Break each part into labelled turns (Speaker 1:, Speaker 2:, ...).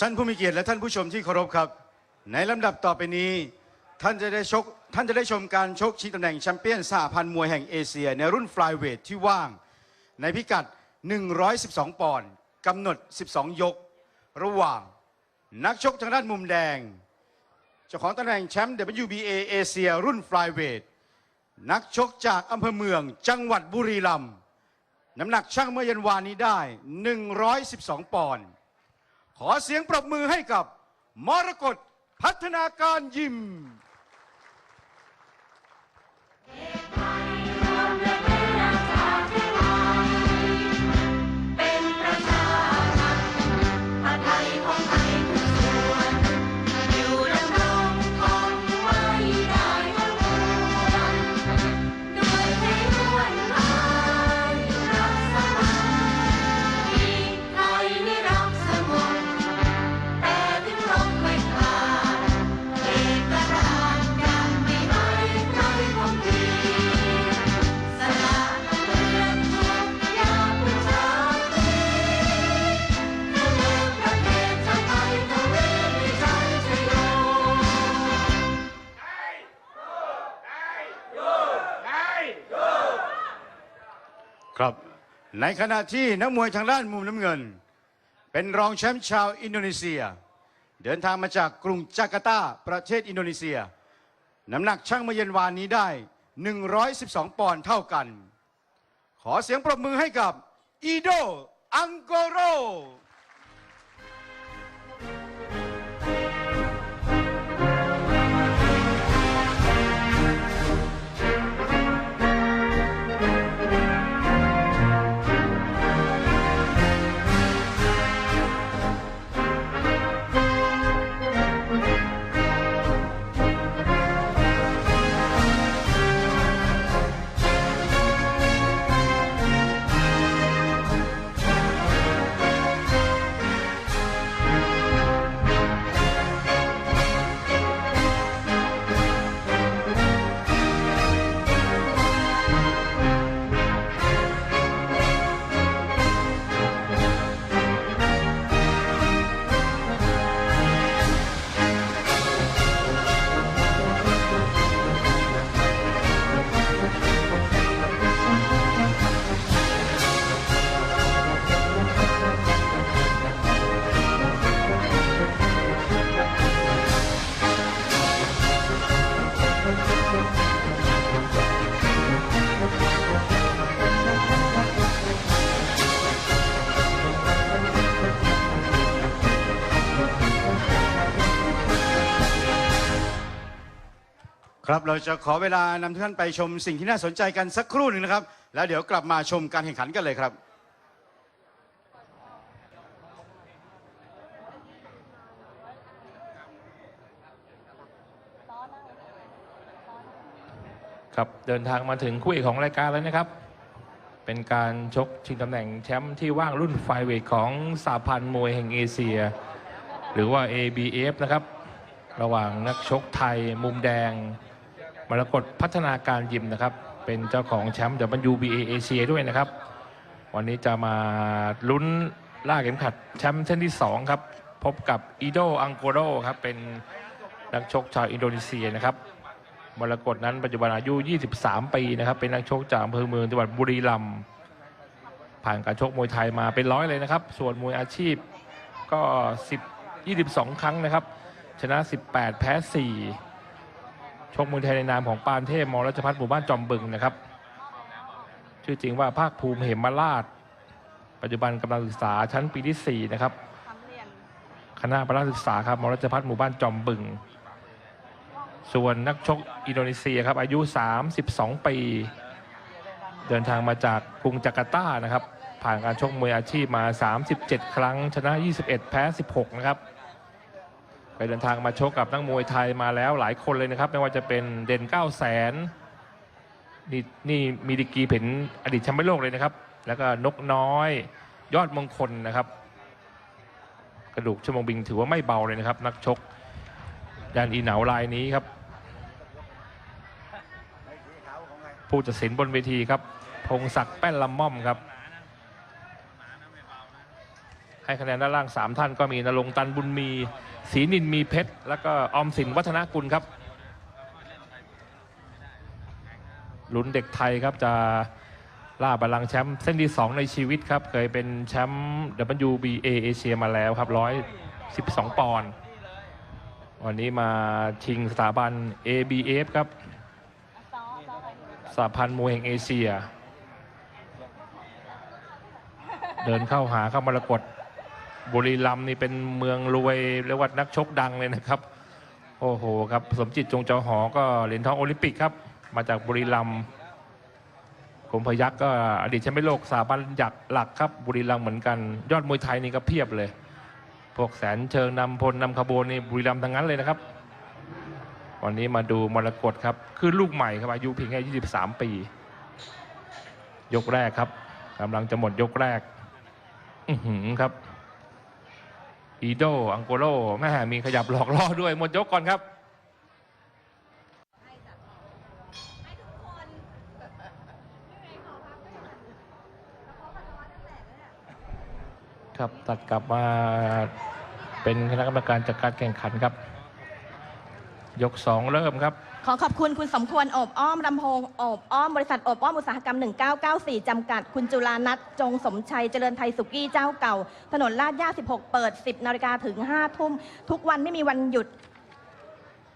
Speaker 1: ท่านผู้มีเกียรติและท่านผู้ชมที่เคารพครับ ในลำดับต่อไปนี้ ท่านจะได้ชกท่านจะได้ชมการชกชิงตำแหน่งแชมเปี้ยนสหพันธ์มวยแห่งเอเชีย ในรุ่นฟลายเวทที่ว่าง ในพิกัด 112 ปอนด์กำหนด 12 ยก ระหว่าง นักชกทางด้านมุมแดงเจ้าของตำแหน่งแชมป์ WBA เอเชียรุ่นฟลายเวทนักชกจากอำเภอเมืองจังหวัดบุรีรัมย์น้ำหนักช่างเมื่อเย็นวานนี้ได้ 112 ปอนด์ ขอเสียงปรบมือให้กับมรกตพัฒนาการยิม
Speaker 2: ใน
Speaker 1: ขณะที่นักมวยทางด้านมุมน้ำเงิน เป็นรองแชมป์ชาวอินโดนีเซีย เดินทางมาจากกรุงจาการ์ตาประเทศอินโดนีเซีย น้ำหนักช่างเมื่อเย็นวานนี้ได้ 112 ปอนด์เท่ากัน ขอเสียงปรบมือให้กับอีโดอังโกโร ครับเราจะขอเวลานำทุกท่านไปชมสิ่งที่น่าสนใจกันสักครู่หนึ่งนะครับ แล้วเดี๋ยวกลับมาชมการแข่งขันกันเลยครับ
Speaker 3: ครับเดินทางมาถึงคู่เอกของรายการแล้วนะครับ เป็นการชกชิงตำแหน่งแชมป์ที่ว่างรุ่นไฟเวทของสาพันธ์มวยแห่งเอเชีย หรือว่า ABF นะครับ ระหว่างนักชกไทยมุมแดง มรกตพัฒนาการยิมนะครับ เป็นเจ้าของแชมป์ WBA เอเชียด้วยนะครับ วันนี้จะมาลุ้นล่าเข็มขัดแชมป์เส้นที่ 2 ครับ พบกับอีโดอังโกโรครับ เป็นนักชกชาวอินโดนีเซียนะครับมรกตนั้นปัจจุบันอายุ 23 ปีนะครับ เป็นนักชกจากอำเภอเมืองจังหวัดบุรีรัมย์ผ่านการชกมวยไทยมาเป็นร้อยเลยนะครับ ส่วนมวยอาชีพก็ 10 22 ครั้งนะครับ ชนะ 18 แพ้ 4 ชกมวยไทยในนามของปานเทพมรัชพัฒน์หมู่บ้านจอมบึงนะครับ ชื่อจริงว่าภาคภูมิเหมราช ปัจจุบันกำลังศึกษาชั้นปีที่ 4 นะครับ คณะพระศึกษาครับมรัชพัฒน์หมู่บ้านจอมบึง ส่วนนักชกอินโดนีเซียครับอายุ 32 ปี เดินทางมาจากกรุงจาการ์ตานะครับ ผ่านการชกมวยอาชีพมา 37 ครั้ง ชนะ 21 แพ้ 16 นะครับ ไปเดินทางมาชกกับนักมวยไทยมาแล้วหลายคนเลยนะครับ ไม่ว่าจะเป็นเด่น9 0 0แสนนี่นี่มีดีกีเห็นอดีตแชมป์โลกเลยนะครับ แล้วก็นกน้อย ยอดมงคลนะครับ กระดูกชั่วโมงบิงถือว่าไม่เบาเลยนะครับ นักชกยานอีเหนาลายนี้ครับผู้ตัดสินบนเวทีครับ พงศักดิ์แป้นลำม่อมครับ ให้คะแนนด้านล่าง 3 ท่านก็มีนรงตันบุญมีศรีนินมีเพชร แล้วก็ออมสินวัฒนกุลครับลุ้นเด็กไทยครับจะล่าบัลลังแชมป์เส้นที่ 2 ในชีวิตครับ เคยเป็นแชมป์ WBA เอเชียมาแล้วครับ 112 ปอนด์วันนี้มาชิงสถาบัน ABF ครับสหพันธ์มวยแห่งเอเชีย เดินเข้าหาเข้ามารกฏ บุรีรัมย์นี่เป็นเมืองรวยเรียกว่านักชกดังเลยนะครับ โอ้โหครับ สมจิตจงเจอหอก็เหรียญทองโอลิมปิกครับ มาจากบุรีรัมย์กรมพยักษ์ก็อดีตแชมป์โลกสาบันหยักหลักครับ บุรีรัมย์เหมือนกัน ยอดมวยไทยนี่ก็เพียบเลย พวกแสนเชิงนำพลนำขบวนนี่บุรีรัมย์ทั้งนั้นเลยนะครับ วันนี้มาดูมรกตครับคือลูกใหม่ครับอายุเพียงแค่ 23 ปี ยกแรกครับกำลังจะหมดยกแรก อือหือครับ อีโด อังโกโลแม่มีขยับหลอกล่อด้วย หมดยกก่อนครับ ครับตัดกลับมาเป็นคณะกรรมการจัดการแข่งขันครับ ยกสองเริ่มครับ
Speaker 4: ขอขอบคุณคุณสมควรอบอ้อมลำโพงอบอ้อมบริษัทอบอ้อมอุตสาหกรรม 1994 จำกัด คุณจุลานัทจงสมชัย เจริญไทยสุกี้เจ้าเก่า ถนนลาดย่า 16 เปิด 10 นาฬิกาถึง 5 ทุ่ม ทุกวันไม่มีวันหยุด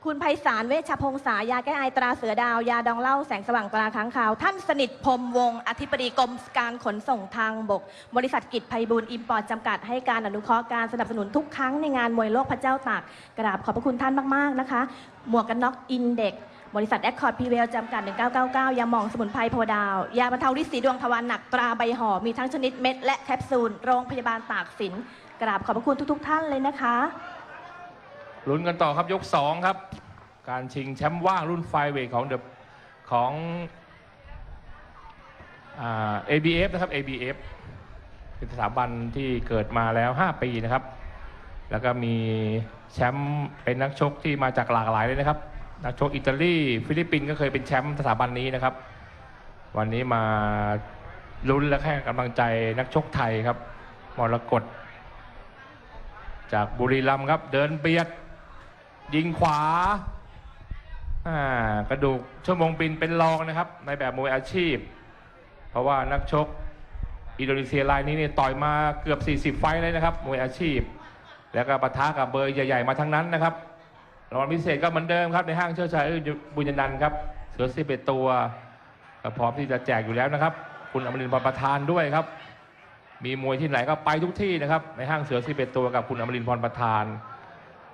Speaker 4: คุณไพศาลเวชพงษายาแก้ไอตราเสือดาว ยาดองเหล่าแสงสว่างตราค้างคาว ท่านสนิทพรมวงศ์อธิบดีกรมการขนส่งทางบก บริษัทกิจไพบูลย์อิมพอร์ตจำกัดให้การอนุเคราะห์การสนับสนุนทุกครั้งในงานมวยโลกพระเจ้าตากกราบขอบพระคุณท่านมาก ๆ นะคะ หมวกกันน็อกอินเด็กบริษัทแอคคอร์ดพีเวลจำกัด 1999 ยาหมองสมุนไพรโพดาว ยาบรรเทาฤทธิ์สีดวงทวารหนักตราใบห่อ มีทั้งชนิดเม็ดและแคปซูล โรงพยาบาลตากสิน กราบขอบพระคุณทุก ๆ ท่านเลยนะคะ
Speaker 3: ลุ้นกันต่อครับยก 2 ครับ การชิงแชมป์ว่างรุ่นไฟเวทของเดของอ่า ABF นะครับ ABF เป็นสถาบันที่เกิดมาแล้ว 5 ปีนะครับ แล้วก็มีแชมป์เป็นนักชกที่มาจากหลากหลายเลยนะครับ นักชกอิตาลีฟิลิปปินส์ก็เคยเป็นแชมป์สถาบันนี้นะครับ วันนี้มาลุ้นและให้กำลังใจนักชกไทยครับมรกตจากบุรีรัมย์ครับ เดินเบียด ยิงขวาอ่ากระดูกชั่วโมงบินเป็นรองนะครับ ในแบบมวยอาชีพ เพราะว่านักชกอินโดนีเซียรายนี้เนี่ยต่อยมาเกือบ 40 ไฟเลยนะครับมวยอาชีพ แล้วก็ปะทะกับเบอร์ใหญ่ๆมาทั้งนั้นนะครับรางวัลพิเศษก็เหมือนเดิมครับในห้างเชี่ยวชายเอ้ยบุญยนันครับ เสือสิบเอ็ดตัวก็พร้อมที่จะแจกอยู่แล้วนะครับ คุณอมรินทร์พรประธานด้วยครับ มีมวยที่ไหนก็ไปทุกที่นะครับ ในห้างเสือสิบเอ็ดตัวกับคุณอมรินทร์พรประธาน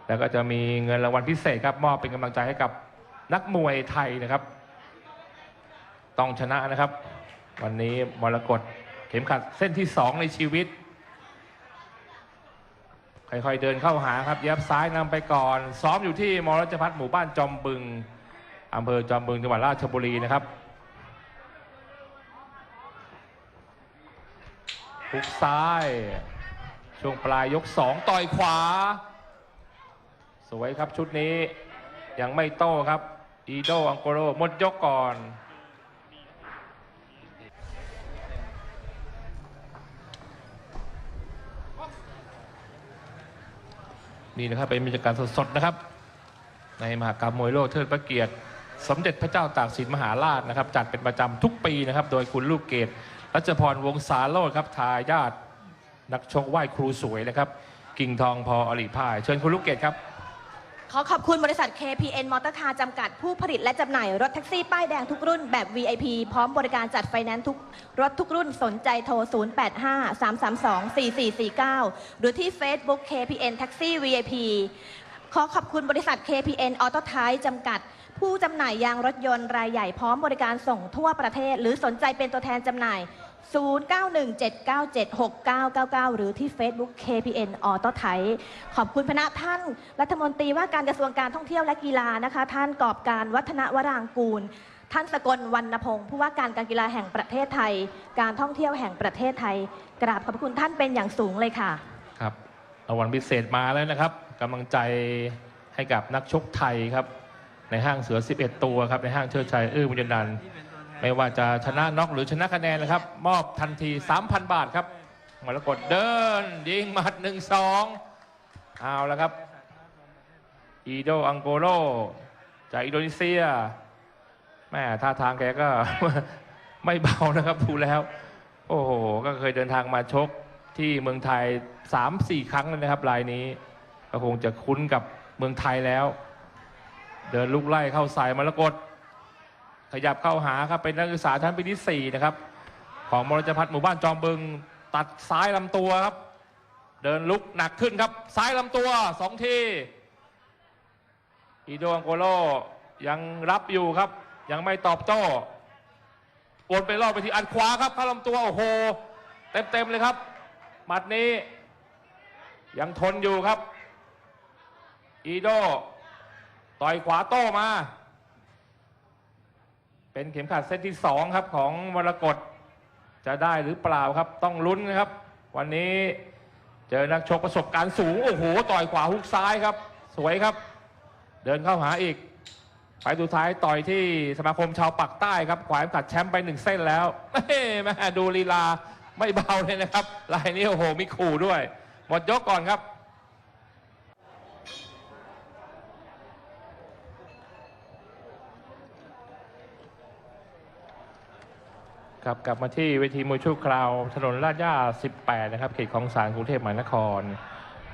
Speaker 3: แล้วก็จะมีเงินรางวัลพิเศษครับมอบเป็นกำลังใจให้กับนักมวยไทยนะครับ ต้องชนะนะครับ วันนี้มรกตเข็มขัดเส้นที่สองในชีวิตค่อยๆเดินเข้าหาครับย็บซ้ายนำไปก่อน ซ้อมอยู่ที่มรจพัฒน์หมู่บ้านจอมบึงอำเภอจอมบึงจังหวัดราชบุรีนะครับทุกซ้าย ช่วงปลายยกสองต่อยขวา วยครับชุดนี้ยังไม่โต้ครับ อีโดอังโกโรหมดยกก่อน นี่นะครับเป็นบรรยากาศสดๆนะครับ ในมหากรรมมวยโลกเทิดพระเกียรติ สมเด็จพระเจ้าตากสินมหาราชนะครับ จัดเป็นประจำทุกปีนะครับ โดยคุณลูกเกดรัชพรวงศาโลดครับทายาทนักชกไหว้ครูสวยนะครับ กิ่งทองพออลีพ่าย เชิญคุณลูกเกดครับ
Speaker 4: ขอขอบคุณบริษัท KPN มอเตอร์คาร์จำกัดผู้ผลิตและจำหน่ายรถแท็กซี่ป้ายแดงทุกรุ่นแบบ VIP พร้อมบริการจัดไฟแนนซ์ทุกรถทุกรุ่นสนใจโทร 0853324449 หรือที่ Facebook KPN Taxi VIP ขอขอบคุณบริษัท KPN Auto t y จำกัด ผู้จำหน่ายยางรถยนต์รายใหญ่พร้อมบริการส่งทั่วประเทศ หรือสนใจเป็นตัวแทนจำหน่าย 0917976999 หรือที่ Facebook KPN Auto t y ขอบคุณพนักท่านรัฐมนตรีว่าการกระทรวงการท่องเที่ยวและกีฬานะคะ ท่านกอบการวัฒนวรางกูล ท่านสกลวรรณพงศ์ผู้ว่าการการกีฬาแห่งประเทศไทย การท่องเที่ยวแห่งประเทศไทย กราบขอบพระคุณท่านเป็นอย่างสูงเลยค่ะ
Speaker 3: ครับรางวัลพิเศษมาแล้วนะครับกำลังใจให้กับนักชกไทยครับ ในห้างเสือ 11 ตัวครับ ในห้างเชิดชัยเอื้อบุญยนันท์ ไม่ว่าจะชนะน็อกหรือชนะคะแนนนะครับ มอบทันที 3,000 บาทครับมรกตเดิน ยิงหมัดหนึ่งสองเอาแล้วครับ อีโดอังโกโลจากอินโดนีเซียแม่ท่าทางแกก็ไม่เบานะครับดูแล้ว โอ้โห ก็เคยเดินทางมาชกที่เมืองไทย 3-4 ครั้งแล้วนะครับรายนี้ ก็คงจะคุ้นกับเมืองไทยแล้ว เดินลุกไล่เข้าใส่มรกต ขยับเข้าหาครับเป็นนักศึกษาชั้นปีที่ 4 นะครับ ของมรจพัฒน์หมู่บ้านจอมบึง ตัดซ้ายลำตัวครับ เดินลุกหนักขึ้นครับ ซ้ายลำตัวสองทีอีโดอังโกโลยังรับอยู่ครับ ยังไม่ตอบโต้วนไปรอบไปที่อัดขวาครับเข้าลำตัวโอ้โหเต็มๆเลยครับหมัดนี้ ยังทนอยู่ครับ อีโดต่อยขวาโต้มา เป็นเข็มขัดเส้นที่สองครับของมรกตจะได้หรือเปล่าครับ ต้องลุ้นนะครับ วันนี้เจอนักชกประสบการณ์สูง โอ้โห ต่อยขวาฮุกซ้ายครับ สวยครับ เดินเข้าหาอีกไปสุดท้ายต่อยที่สมาคมชาวปักใต้ครับขวาข็มขัดแชมป์ไปหนึ่งเส้นแล้วแม่ดูลีลาไม่เบาเลยนะครับลายนี้โอ้โหมีขู่ด้วย หมดยกก่อนครับ ครับกลับมาที่เวทีมวยชั่วคราว ถนนลาดย่า 18 นะครับเขตของสารกรุงเทพมหานคร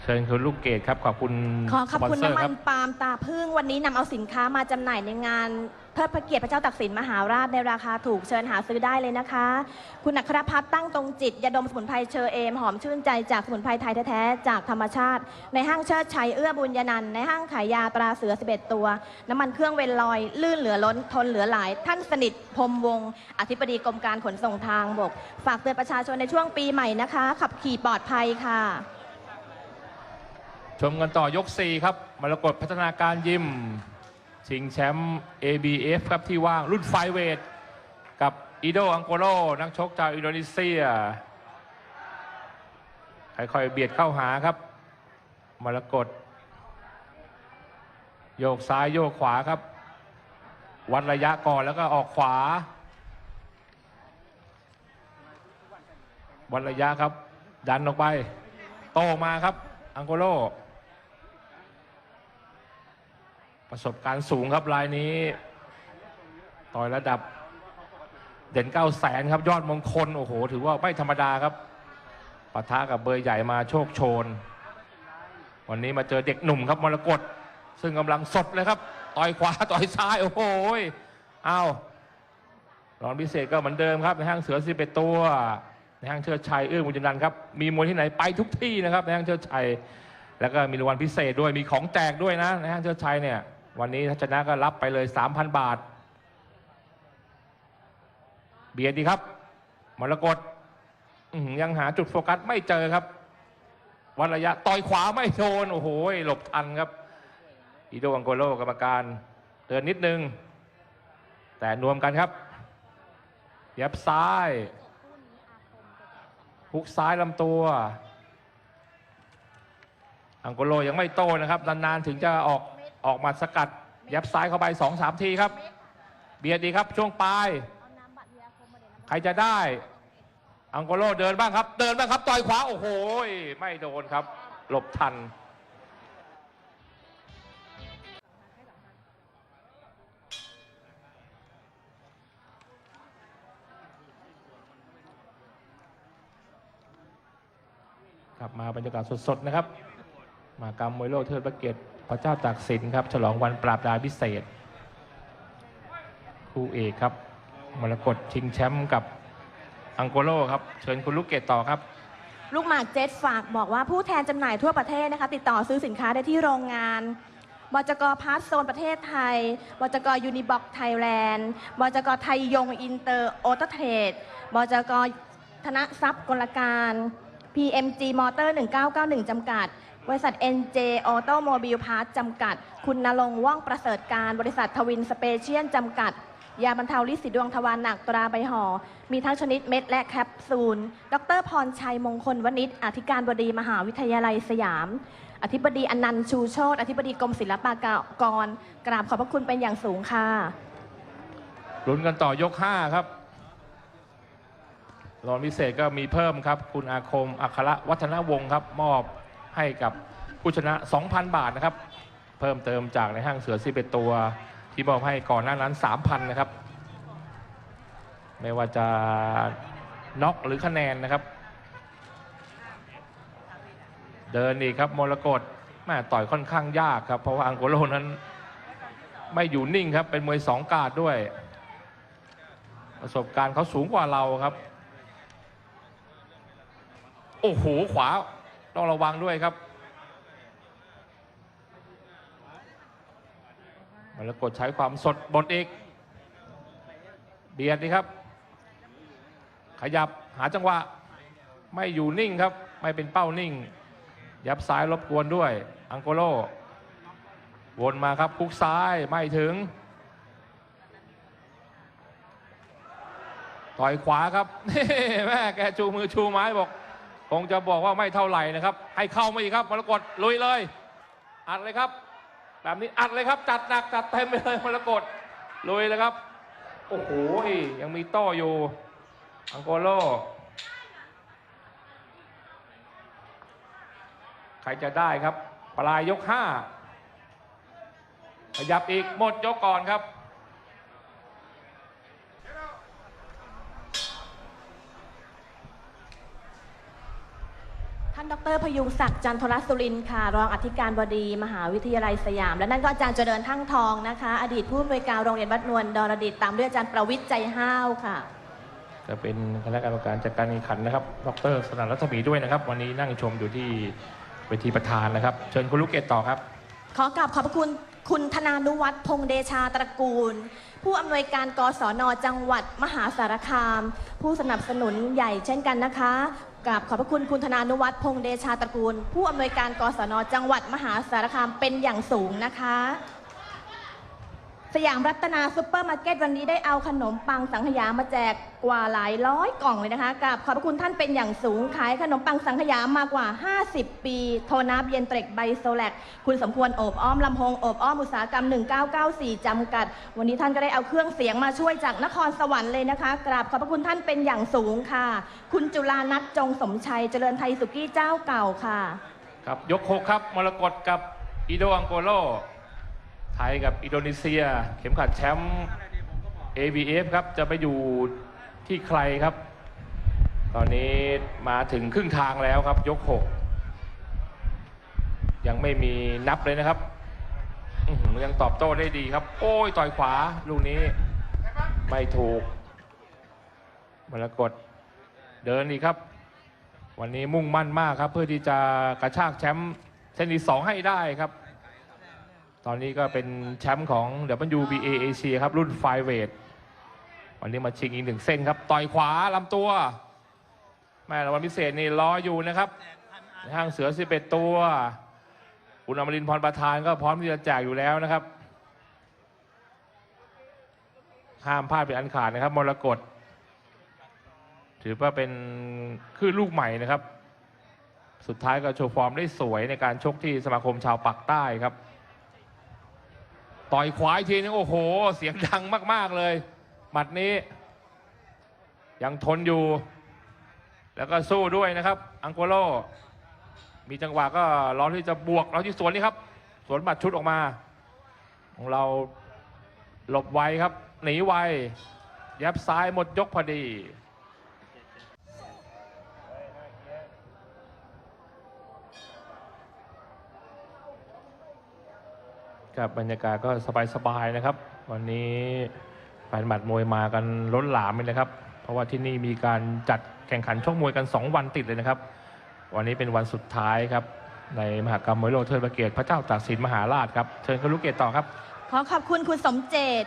Speaker 3: เชิญคุณลูกเกดครับขอบคุณ
Speaker 4: ขอขอบคุณ
Speaker 3: สปเซร์
Speaker 4: น้ำมั
Speaker 3: รั
Speaker 4: นปาล์มตาพึ่งวันนี้นำเอาสินค้ามาจำหน่ายในงานเทิดพระเกียรติพระเจ้าตากสินมหาราชในราคาถูกเชิญหาซื้อได้เลยนะคะ คุณอัครพัฒน์ตั้งตรงจิตยาดมสมุนไพรเชอเอม หอมชื่นใจจากสมุนไพรไทยแท้ๆจากธรรมชาติ ในห้างเชิดชัยเอื้อบุญยนันท์ในห้างขายยาตราเสือ 11 ตัว น้ำมันเครื่องเวนลอย ลื่นเหลือล้นทนเหลือหลาย ท่านสนิทพรหมวงศ์อธิบดีกรมการขนส่งทางบก ฝากเตือนประชาชนในช่วงปีใหม่นะคะ ขับขี่ปลอดภัยค่ะ
Speaker 3: ชมกันต่อยก 4 ครับมรกตพัฒนาการยิมชิงแชมป์ ABF ครับที่ว่างรุ่นไฟเวท กับอีโดอังโกโลนักชกจากอินโดนีเซียค่อยๆเบียดเข้าหาครับมรกตโยกซ้ายโยกขวาครับ วัดระยะก่อนแล้วก็ออกขวา วัดระยะครับ ดันออกไป โตมาครับ อังโกโล ประสบการณ์สูงครับรายนี้ ต่อยระดับเด่นเก้าแสนครับยอดมงคล โอ้โห ถือว่าไม่ธรรมดาครับปะทะกับเบอร์ใหญ่มาโชคโชน วันนี้มาเจอเด็กหนุ่มครับมรกตซึ่งกำลังสดเลยครับ ต่อยขวาต่อยซ้าย โอ้โหเอารองพิเศษก็เหมือนเดิมครับในห้างเสือสิบเอ็ดตัวในห้างเชิดชัยเอื้อบุญจันทร์ครับ มีมวยที่ไหนไปทุกที่นะครับในห้างเชิดชัยแล้วก็มีรางวัลพิเศษด้วยมีของแจกด้วยนะในห้างเชิดชัยเนี่ย วันนี้ถ้าชนะก็รับไปเลย 3,000 บาท เบียดดีครับมรกตอื้อหือยังหาจุดโฟกัสไม่เจอครับ วัดระยะต่อยขวาไม่โดนโอ้โหหลบทันครับ อีโดอังโกโลกรรมการเตือนนิดนึง แต่นวมกันครับยับซ้ายฮุกซ้ายลำตัว อังโกโลยังไม่โตนะครับ นานๆ ถึงจะออก ออกมาสกัด ยับซ้ายเข้าไปสองสามทีครับ เบียดดีครับช่วงปลาย ใครจะได้ อังโกโลเดินบ้างครับ เดินบ้างครับต่อยขวา โอ้โห ไม่โดนครับ หลบทัน กลับมาบรรยากาศสดๆนะครับ มากรรมมวยโลกเทิดพระเกียรติพระเจ้าตากสินครับ ฉลองวันปราบดาพิเศษ คู่เอกครับ มรกตชิงแชมป์กับอังโกโลครับ เชิญคุณลูกเกดต่อครับ
Speaker 4: ลูกหมากเจ็ตฝากบอกว่าผู้แทนจำหน่ายทั่วประเทศนะคะ ติดต่อซื้อสินค้าได้ที่โรงงานบจกพาร์ทโซนประเทศไทย บจกยูนิบ็อกไทยแลนด์ บจกไทยยงอินเตอร์โอโตเทรด บจกธนทรัพย์กลการ PMG มอเตอร์ 1991 จำกัด บริษัท NJ Automobile Parts จำกัด คุณนรงค์ว่องประเสริฐการ บริษัททวินสเปเชียลจำกัด ยาบรรเทาลินสีดวงทวารหนักตราใบห่อ มีทั้งชนิดเม็ดและแคปซูล ดรพรชัยมงคลวณิชอธิการบดีมหาวิทยาลัยสยาม อธิบดีอนันต์ชูโชตอธิบดีกรมศิลปากร กราบขอบพระคุณเป็นอย่างสูงค่ะ
Speaker 3: ลุ้นกันต่อยก 5 ครับรางพิเศษก็มีเพิ่มครับ คุณอาคมอัครวัฒนวงศ์ครับ มอบ ให้กับผู้ชนะ 2,000 บาทนะครับ เพิ่มเติมจากในห้างเสือ11ตัว ที่มอบให้ก่อนหน้านั้น 3,000 นะครับ ไม่ว่าจะน็อกหรือคะแนนนะครับ เดินอีกครับมรกตแม่ต่อยค่อนข้างยากครับ เพราะว่าอังโกโลนั้นไม่อยู่นิ่งครับ เป็นมวยสองกาดด้วย ประสบการณ์เขาสูงกว่าเราครับ โอ้โห ขวา ต้องระวังด้วยครับมรกตใช้ความสดบดอีก เบียดนี่ครับ ขยับหาจังหวะ ไม่อยู่นิ่งครับ ไม่เป็นเป้านิ่ง ยับซ้ายรบกวนด้วย อังโกโล วนมาครับคุกซ้ายไม่ถึง ต่อยขวาครับแม่แกชูมือชูไม้บอก คงจะบอกว่าไม่เท่าไหร่นะครับ ให้เข้ามาอีกครับมรกตลุยเลย อัดเลยครับ แบบนี้อัดเลยครับ จัดหนักจัดเต็มไปเลยมรกตลุยเลยครับ โอ้โหยังมีต้อยู่ อังโกโลใครจะได้ครับ ปลายยกห้าขยับอีกหมดยกก่อนครับ
Speaker 4: ท่านดรพยุงศักดิ์จันทรสุรินทร์ค่ะ รองอธิการบดี มหาวิทยาลัยสยาม และนั่นก็อาจารย์เจริญทั้งทองนะคะ อดีตผู้อำนวยการโรงเรียนวัดนวลดรดิตตามด้วยอาจารย์ประวิทย์ใจห้าวค่ะ
Speaker 3: จะเป็นคณะกรรมการจัดการแข่งขันนะครับ ดรสนั่นรัศมีด้วยนะครับ วันนี้นั่งชมอยู่ที่เวทีประธานนะครับ เชิญคุณลูกเกดต่อครับ
Speaker 4: ขอกราบขอบพระคุณคุณธนานุวัฒน์พงษ์เดชาตระกูล ผู้อำนวยการกศนจังหวัดมหาสารคาม ผู้สนับสนุนใหญ่เช่นกันนะคะ กราบขอบพระคุณคุณธนานุวัฒน์พงษ์เดชาตระกูล ผู้อำนวยการกศนจังหวัดมหาสารคามเป็นอย่างสูงนะคะ สยามรัตนาซุปเปอร์มาร์เก็ตวันนี้ได้เอาขนมปังสังขยามาแจกกว่าหลายร้อยกล่องเลยนะคะกับขอบพระคุณท่านเป็นอย่างสูงขายขนมปังสังขยามากว่า 50 ปี โทนาบเย็นเตรกไบโซแลกคุณสมควรโอบอ้อมลำโพงโอบอ้อมอุตสาหกรรม 1994 จำกัด วันนี้ท่านก็ได้เอาเครื่องเสียงมาช่วยจากนครสวรรค์เลยนะคะกราบขอบพระคุณท่านเป็นอย่างสูงค่ะ คุณจุลานัทจงสมชัยเจริญไทยสุกี้เจ้าเก่าค่ะ
Speaker 3: ครับยกหกครับมรกตกับอิโดอังโกโล ทยกับอินโดนีเซีย เข็มขัดแชมป์ ABF ครับ จะไปอยู่ที่ใครครับ ตอนนี้มาถึงครึ่งทางแล้วครับ ยกหกยังไม่มีนับเลยนะครับยังตอบโต้ได้ดีครับ โอ้ย ต่อยขวา ลูกนี้ ไม่ถูกมรกตเดินอีกครับ วันนี้มุ่งมั่นมากครับ เพื่อที่จะกระชากแชมป์เส้นที่สองให้ได้ครับ ตอนนี้ก็เป็นแชมป์ของ WBA เอเชียครับรุ่นไฟเวทวันนี้มาชิงอีกหนึ่งเส้นครับ ต่อยขวาลำตัว แม่รางวัลพิเศษนี่รออยู่นะครับห้างเสือ 11 ตัว คุณอมรินพรประธานก็พร้อมที่จะแจกอยู่แล้วนะครับ ห้ามพลาดเป็นอันขาดนะครับ มรกตถือว่าเป็นคลื่นลูกใหม่นะครับ สุดท้ายก็โชว์ฟอร์มได้สวยในการชกที่สมาคมชาวปักใต้ครับ ต่อยขวาทีนึงโอ้โห เสียงดังมาก ๆ เลย หมัดนี้ ยังทนอยู่ แล้วก็สู้ด้วยนะครับ อังโกโล มีจังหวะก็รอที่จะบวกเราที่สวนนี่ครับ สวนหมัดชุดออกมา ของเราหลบไวครับ หนีไว ยับซ้ายหมดยกพอดี ครับบรรยากาศก็สบายๆนะครับ วันนี้แฟนหมัดมวยมากันล้นหลามเลยนะครับ เพราะว่าที่นี่มีการจัดแข่งขันชกมวยกัน 2 วันติดเลยนะครับ วันนี้เป็นวันสุดท้ายครับ ในมหากรรมมวยโลกเทิดพระเกียรติพระเจ้าตากสินมหาราชครับเชิญคุณลูกเกดต่อครับ
Speaker 4: ขอขอบคุณคุณสมเจต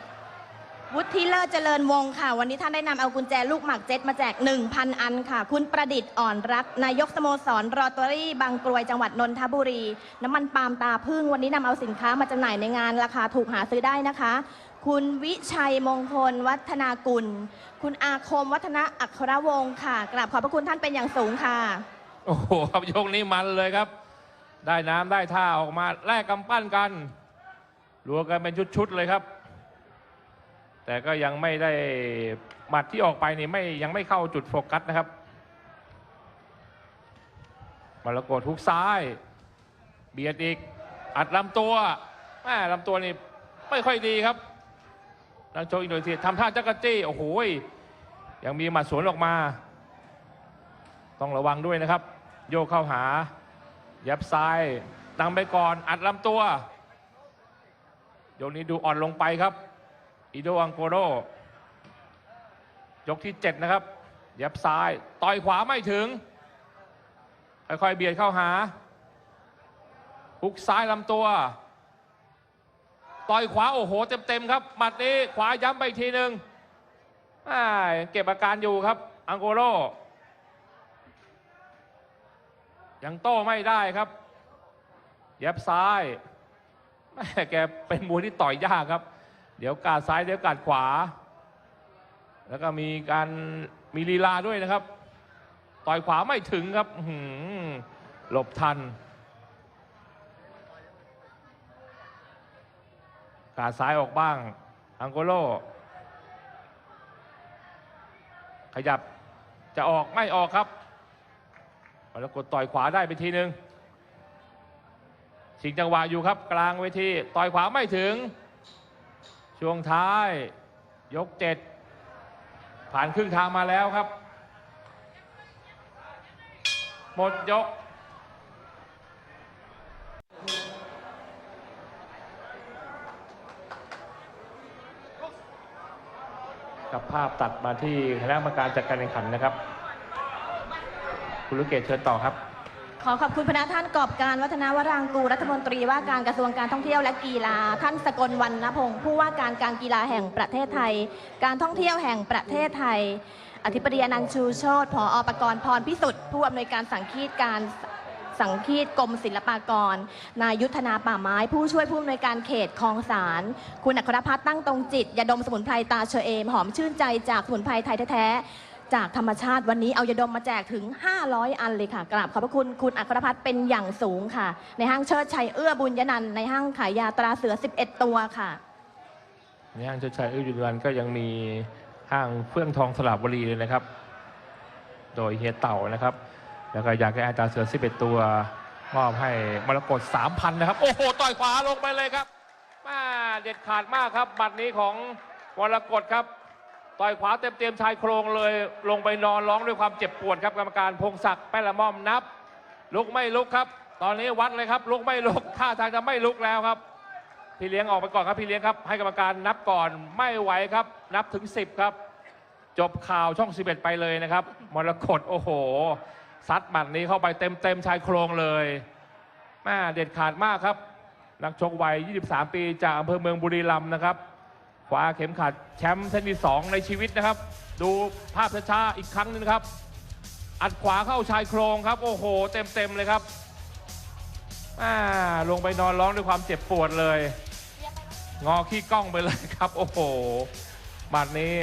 Speaker 4: วุฒิเลิศเจริญวงศ์ค่ะ วันนี้ท่านได้นำเอากุญแจลูกหมากเจ็ตมาแจก 1,000 อันค่ะ คุณประดิษฐ์อ่อนรัก นายกสโมสรรอตเตอรี่บางกรวยจังหวัดนนทบุรี น้ำมันปาล์มตาพึ่งวันนี้นำเอาสินค้ามาจำหน่ายในงานราคาถูกหาซื้อได้นะคะ คุณวิชัยมงคล วัฒนากุล คุณอาคมวัฒนะอัครวงศ์ค่ะกราบขอบพระคุณท่านเป็นอย่างสูงค่ะ
Speaker 3: โอ้โหครับยกนี้มันเลยครับ ได้น้ำได้ท่าออกมาแลกกำปั้นกันรัวกันเป็นชุดๆเลยครับ แต่ก็ยังไม่ได้หมัดที่ออกไปนี่ไม่ยังไม่เข้าจุดโฟกัสนะครับมรกตทุกซ้าย เบียดอีก อัดลำตัวแม่ลำตัวนี่ไม่ค่อยดีครับนักโชกอินโดนีเซียทำท่าจักรจี้โอ้โหยังมีหมัดสวนออกมา ต้องระวังด้วยนะครับ โยกเข้าหา ยับซ้ายตั้งไปก่อนอัดลำตัว โยกนี้ดูอ่อนลงไปครับ อิโดอังโกโรยกที่ 7 นะครับยับซ้าย ต่อยขวาไม่ถึง ค่อยๆเบียดเข้าหาฮุกซ้ายลำตัว ต่อยขวาโอ้โหเต็มๆครับ หมัดนี้ขวาย้ำไปอีกทีหนึ่งอ่เก็บอาการอยู่ครับ อังโกโรยังโต้ไม่ได้ครับ เย็บซ้ายแม่แกเป็นมวยที่ต่อยยากครับ ดี๋ยวกาดซ้ายเดี๋ยวกาดขวา แล้วก็มีการมีลีลาด้วยนะครับ ต่อยขวาไม่ถึงครับหือหลบทัน กาดซ้ายออกบ้าง อังโกโล ขยับจะออกไม่ออกครับแล้วกดต่อยขวาได้ไปทีนึงชิงจังหวะอยู่ครับ กลางเวทีต่อยขวาไม่ถึง ช่วงท้ายยกเจ็ดผ่านครึ่งทางมาแล้วครับ หมดยก กับภาพตัดมาที่คณะกรรมการจัดการแข่งขันนะครับ คุณลูกเกดเชิญต่อครับ
Speaker 4: ขอขอบคุณพนักท่านกอบการวัฒนาวรางกูรัฐมนตรีว่าการกระทรวงการท่องเที่ยวและกีฬา ท่านสกลวรรณพงศ์ผู้ว่าการการกีฬาแห่งประเทศไทย การท่องเที่ยวแห่งประเทศไทย อธิบดีอนันต์ชูโชตผออประกรณ์พรพิสุทธิ์ผู้อำนวยการสังคีตการสังคีตกรมศิลปากร นายยุทธนาป่าไม้ ผู้ช่วยผู้อำนวยการเขตคลองสาร คุณอัครพัฒน์ตั้งตรงจิตยาดมสมุนไพรตาเชอเอม หอมชื่นใจจากสมุนไพรไทยแท้ๆ จากธรรมชาติวันนี้เอายาดมมาแจกถึง 500 อันเลยค่ะกราบขอบพระคุณคุณอัครพัฒน์เป็นอย่างสูงค่ะ ในห้างเชิดชัยเอื้อบุญยนันท์ในห้างขายยาตราเสือ 11 ตัวค่ะ
Speaker 3: ในห้างเชิดชัยเอื้อยุรันก็ยังมีห้างเฟื่องทองสลับบุรีเลยนะครับ โดยเฮียเต่านะครับ แล้วก็อยากให้อาจารย์เสือ 11 ตัวมอบให้มรกต3,000นะครับ โอ้โหต่อยขวาลงไปเลยครับมาเด็ดขาดมากครับบัตรนี้ของมรกตครับ ต่อยขวาเต็มๆชายโครงเลย ลงไปนอนร้องด้วยความเจ็บปวดครับกรรมการพงศักดิ์แป้นละม่อมนับ ลุกไม่ลุกครับ ตอนนี้วัดเลยครับ ลุกไม่ลุกท่าทางจะไม่ลุกแล้วครับ พี่เลี้ยงออกไปก่อนครับพี่เลี้ยงครับ ให้กรรมการนับก่อนไม่ไหวครับ นับถึง 10 ครับ จบข่าวช่อง 11 ไปเลยนะครับมรกตโอ้โหซัดหมัดนี้เข้าไปเต็มเต็มๆชายโครงเลยแม่เด็ดขาดมากครับนักชกวัย 23 ปีจากอำเภอเมืองบุรีรัมย์นะครับ คว้าเข็มขัดแชมป์เส้นที่ 2 ในชีวิตนะครับ ดูภาพช้าๆอีกครั้งหนึงนะครับ อัดขวาเข้าชายโครงครับ โอ้โห เต็มๆเลยครับอ่าลงไปนอนร้องด้วยความเจ็บปวดเลย งอขี้กล้องไปเลยครับ โอ้โหหมัดนี้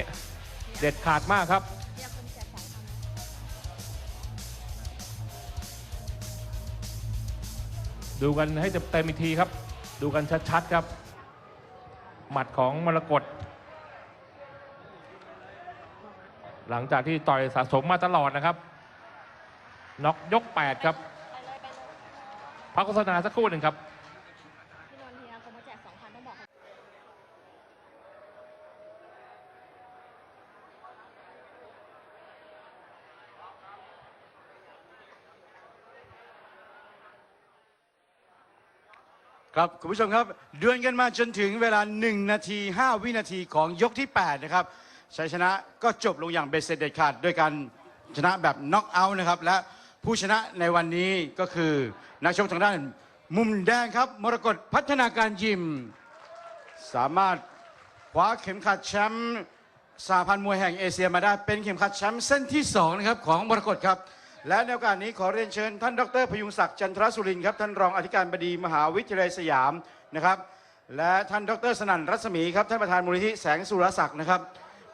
Speaker 3: เด็ดขาดมากครับ ดูกันให้เต็มๆอีกทีครับ ดูกันชัดๆครับ หมัดของมรกตหลังจากที่ต่อยสะสมมาตลอดนะครับน็อกยก 8 ครับพักโฆษณาสักครู่หนึ่งครับ
Speaker 4: พี่นนทีนะคงมาแจก2,000ต้องบอก
Speaker 1: ครับคุณผู้ชมครับเดือนกันมาจนถึงเวลา 1 นาที 5 วินาทีของยกที่ 8 นะครับชัยชนะก็จบลงอย่างเบ็ดเสร็จเด็ดขาดด้วยการชนะแบบน็อกเอาท์นะครับ และผู้ชนะในวันนี้ก็คือนักชกทางด้านมุมแดงครับ มรกตพัฒนาการยิม สามารถคว้าเข็มขัดแชมป์สาพันธ์มวยแห่งเอเชียมาได้เป็นเข็มขัดแชมป์เส้นที่ 2 นะครับ ของมรกตครับ และในโอกาสนี้ขอเรียนเชิญท่านดรพยุงศักดิ์จันทรสุรินทร์ครับท่านรองอธิการบดีมหาวิทยาลัยสยามนะครับ และท่านดรสนั่นรัศมีครับท่านประธานมูลนิธิแสงสุรศักดิ์นะครับ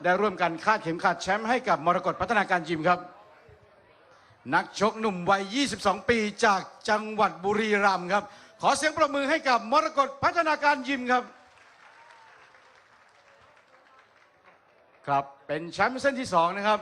Speaker 1: ได้ร่วมกันคาดเข็มขัดแชมป์ให้กับมรกตพัฒนาการยิมครับ นักชกหนุ่มวัย 22 ปีจากจังหวัดบุรีรัมย์ครับ ขอเสียงประมือให้กับมรกตพัฒนาการยิมครับครับเป็นแชมป์เส้นที่สองนะครับ